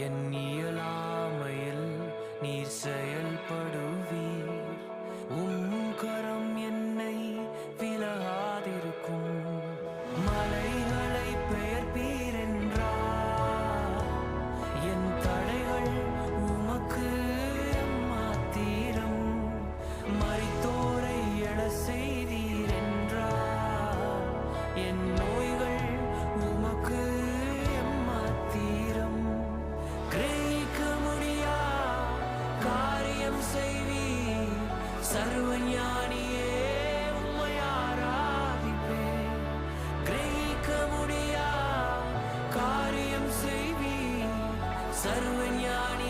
என் இயலாமையில் நீர் செயல்படுவீர். உம் கரம் என்னை விலகாதிருக்கும். மலைகளை பெயர்ப்பீர் என்றார் என் தடைகள் உமக்கு மாத்தீரம் மரித்தோரை எழ செய்தீர் என்றார் என் நோய் சர்வஞானியே உம்மை ஆராதிப்பேன் கிரகிக்க முடியா காரியம் செய்வி சர்வஞானி